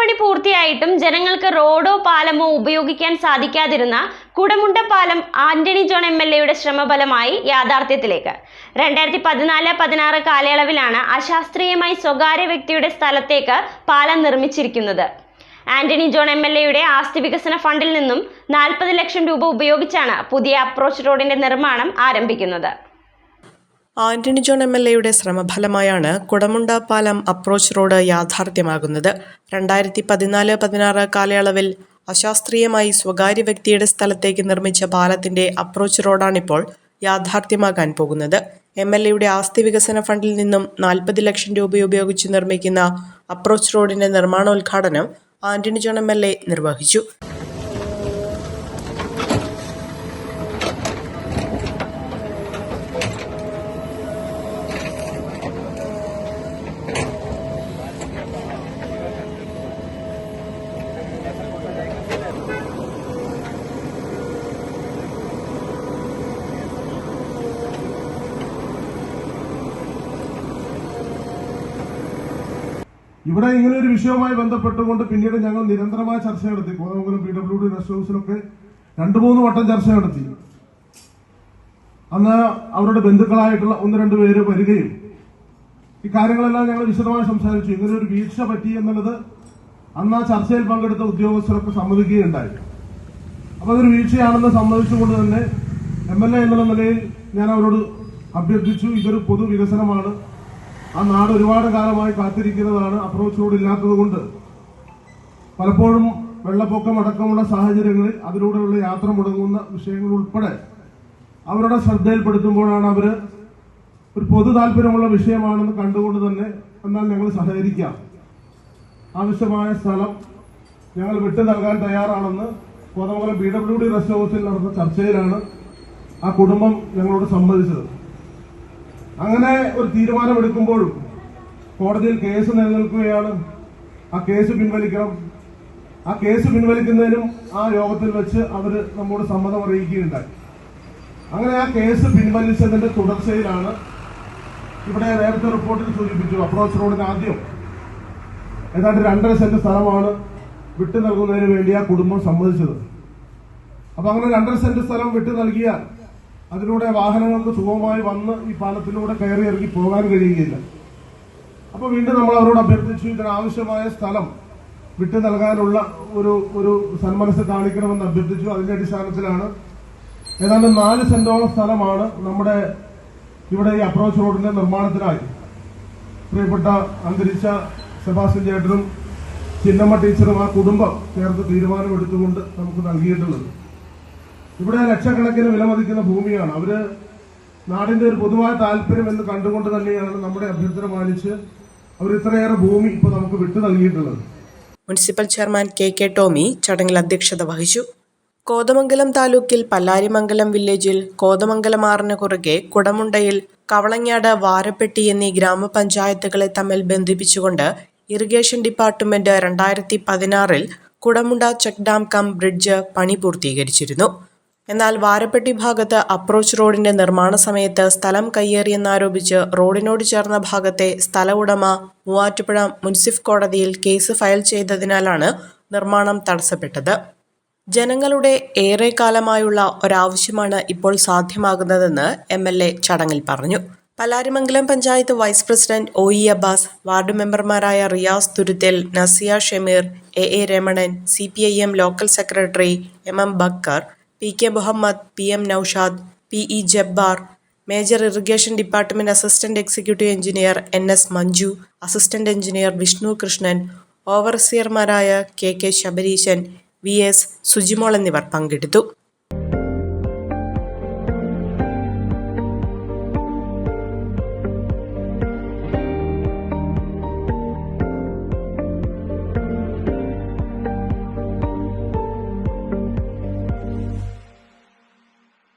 പണി പൂർത്തിയായിട്ടും ജനങ്ങൾക്ക് റോഡോ പാലമോ ഉപയോഗിക്കാൻ സാധിക്കാതിരുന്ന കുടമുണ്ട പാലം ആന്റണി ജോൺ എം എൽ എയുടെ ശ്രമഫലമായി യാഥാർത്ഥ്യത്തിലേക്ക്. രണ്ടായിരത്തി പതിനാല് പതിനാറ് കാലയളവിലാണ് അശാസ്ത്രീയമായി സ്വകാര്യ വ്യക്തിയുടെ സ്ഥലത്തേക്ക് പാലം നിർമ്മിച്ചിരിക്കുന്നത്. ആന്റണി ജോൺ എം എൽ എയുടെ ആസ്തി വികസന ഫണ്ടിൽ നിന്നും നാൽപ്പത് ലക്ഷം രൂപ ഉപയോഗിച്ചാണ് പുതിയ അപ്രോച്ച് റോഡിന്റെ നിർമ്മാണം ആരംഭിക്കുന്നത്. ആന്റണി ജോൺ എം എൽ എയുടെ ശ്രമഫലമായാണ് കുടമുണ്ട പാലം അപ്രോച്ച് റോഡ് യാഥാർത്ഥ്യമാകുന്നത്. രണ്ടായിരത്തി പതിനാല് പതിനാറ് കാലയളവിൽ അശാസ്ത്രീയമായി സ്വകാര്യ വ്യക്തിയുടെ സ്ഥലത്തേക്ക് നിർമ്മിച്ച പാലത്തിന്റെ അപ്രോച്ച് റോഡാണിപ്പോൾ യാഥാർത്ഥ്യമാകാൻ പോകുന്നത്. എം എൽ എയുടെ ആസ്തി വികസന ഫണ്ടിൽ നിന്നും നാൽപ്പത് ലക്ഷം രൂപ ഉപയോഗിച്ച് നിർമ്മിക്കുന്ന അപ്രോച്ച് റോഡിന്റെ നിർമ്മാണോദ്ഘാടനം Antony John M L A നിർവഹിച്ചു. ഇവിടെ ഇങ്ങനെ ഒരു വിഷയവുമായി ബന്ധപ്പെട്ടുകൊണ്ട് പിന്നീട് ഞങ്ങൾ നിരന്തരമായ ചർച്ച നടത്തി. Kothamangalam P W D rest ഹൗസിലൊക്കെ രണ്ടു മൂന്ന് വട്ടം ചർച്ച നടത്തി. അന്ന് അവരുടെ ബന്ധുക്കളായിട്ടുള്ള ഒന്ന് രണ്ട് പേര് വരികയും ഈ കാര്യങ്ങളെല്ലാം ഞങ്ങൾ വിശദമായി സംസാരിച്ചു. ഇങ്ങനെ ഒരു വീഴ്ച പറ്റി എന്നുള്ളത് അന്ന് ആ ചർച്ചയിൽ പങ്കെടുത്ത ഉദ്യോഗസ്ഥരൊക്കെ സമ്മതിക്കുകയുണ്ടായി. അപ്പൊ അതൊരു വീഴ്ചയാണെന്ന് സമ്മതിച്ചുകൊണ്ട് തന്നെ എം എൽ എ എന്നുള്ള നിലയിൽ ഞാൻ അവരോട് അഭ്യർത്ഥിച്ചു. ഇതൊരു പൊതുവികസനമാണ്. ആ നാട് ഒരുപാട് കാലമായി കാത്തിരിക്കുന്നതാണ് അപ്രോച്ച് റോഡ് ഇല്ലാത്തത് കൊണ്ട് പലപ്പോഴും വെള്ളപ്പൊക്കം അടക്കമുള്ള സാഹചര്യങ്ങളിൽ അതിലൂടെയുള്ള യാത്ര മുടങ്ങുന്ന വിഷയങ്ങൾ ഉൾപ്പെടെ അവരുടെ ശ്രദ്ധയിൽപ്പെടുത്തുമ്പോഴാണ് അവർ ഒരു പൊതു താല്പര്യമുള്ള വിഷയമാണെന്ന് കണ്ടുകൊണ്ട് തന്നെ എന്നാൽ ഞങ്ങൾ സഹകരിക്കാം. ആവശ്യമായ സ്ഥലം ഞങ്ങൾ വിട്ടു നൽകാൻ തയ്യാറാണെന്ന് Kothamangalam B W D rest ഹൗസിൽ നടന്ന ചർച്ചയിലാണ് ആ കുടുംബം ഞങ്ങളോട് സമ്മതിച്ചത്. അങ്ങനെ ഒരു തീരുമാനമെടുക്കുമ്പോൾ കോടതിയിൽ കേസ് നിലനിൽക്കുകയാണ്. ആ കേസ് പിൻവലിക്കണം. ആ കേസ് പിൻവലിക്കുന്നതിനും ആ യോഗത്തിൽ വെച്ച് അവർ നമ്മോട് സമ്മതം അറിയിക്കുകയുണ്ടായി. അങ്ങനെ ആ കേസ് പിൻവലിച്ചതിന്റെ തുടർച്ചയിലാണ് ഇവിടെ നേരത്തെ റിപ്പോർട്ടിൽ സൂചിപ്പിച്ചു അപ്രോച്ച് റോഡിന് ആദ്യം. ഏതാണ്ട് രണ്ടര സെന്റ് സ്ഥലമാണ് വിട്ടു നൽകുന്നതിന് വേണ്ടി ആ കുടുംബം സമ്മതിച്ചത്. അപ്പൊ അങ്ങനെ രണ്ടര സെന്റ് സ്ഥലം വിട്ടു നൽകിയാൽ അതിലൂടെ വാഹനങ്ങൾക്ക് സുഗമമായി വന്ന് ഈ പാലത്തിലൂടെ കയറി ഇറങ്ങി പോകാൻ കഴിയുകയില്ല. അപ്പോൾ വീണ്ടും നമ്മൾ അവരോട് അഭ്യർത്ഥിച്ചു ഇതിനാവശ്യമായ സ്ഥലം വിട്ടു നൽകാനുള്ള ഒരു ഒരു സന്മനസ് കാണിക്കണമെന്ന് അഭ്യർത്ഥിച്ചു. അതിന്റെ അടിസ്ഥാനത്തിലാണ് ഏതാണ്ട് നാല് സെന്റോളം സ്ഥലമാണ് നമ്മുടെ ഇവിടെ ഈ അപ്രോച്ച് റോഡിന്റെ നിർമ്മാണത്തിനായി. പ്രിയപ്പെട്ട അന്തരിച്ച സെബാസ്റ്റ്യൻ ചേട്ടനും ചിന്നമ്മ ടീച്ചറും ആ കുടുംബം ചേർത്ത് തീരുമാനമെടുത്തുകൊണ്ട് നമുക്ക് നൽകിയിട്ടുള്ളത്. ഇവിടെ ലക്ഷക്കണക്കിന് വിലമതിക്കുന്ന ഭൂമിയാണ്. അവർ നാടിന്റെ ഒരു പൊതുവായ താല്പര്യം എന്ന് കണ്ടുകൊണ്ട് തന്നെയാണ് നമ്മുടെ അഭ്യർത്ഥന മാനിച്ച് അവർ ഇത്രയേറെ ഭൂമി ഇപ്പൊ നമുക്ക് വിട്ടു നൽകിയിട്ടുള്ളത്. Municipal chairman K K Tomy ചടങ്ങിൽ അധ്യക്ഷത വഹിച്ചു. കോതമംഗലം താലൂക്കിൽ പല്ലാരിമംഗലം വില്ലേജിൽ കോതമംഗലമാറിന് കുറുകെ കുടമുണ്ടയിൽ കവളങ്ങാട് വാരപ്പെട്ടി എന്നീ ഗ്രാമപഞ്ചായത്തുകളെ തമ്മിൽ ബന്ധിപ്പിച്ചുകൊണ്ട് ഇറിഗേഷൻ ഡിപ്പാർട്ട്മെന്റ് രണ്ടായിരത്തി പതിനാറിൽ Kudamunda check dam cum bridge പണി പൂർത്തീകരിച്ചിരുന്നു. എന്നാൽ വാരപ്പെട്ടി ഭാഗത്ത് അപ്രോച്ച് റോഡിന്റെ നിർമ്മാണ സമയത്ത് സ്ഥലം കയ്യേറിയെന്നാരോപിച്ച് റോഡിനോട് ചേർന്ന ഭാഗത്തെ സ്ഥല ഉടമ മൂവാറ്റുപുഴ മുൻസിഫ് കോടതിയിൽ കേസ് ഫയൽ ചെയ്തതിനാലാണ് നിർമ്മാണം തടസ്സപ്പെട്ടത്. ജനങ്ങളുടെ ഏറെക്കാലമായുള്ള ഒരാവശ്യമാണ് ഇപ്പോൾ സാധ്യമാകുന്നതെന്ന് എം എൽ എ ചടങ്ങിൽ പറഞ്ഞു. Pallarimangalam panchayat vice president O E Abbas ward മെമ്പർമാരായ Riyas Thuruthil Nasiya Shameer A A Ramanan C P I M local secretary M M Bakkar P K Muhammad P M Naushad P E Jabbar major irrigation department assistant executive engineer N S Manju assistant engineer Vishnu Krishnan ഓവർസിയർമാരായ K K Sabareesan V S Sujimol എന്നിവർ പങ്കെടുത്തു.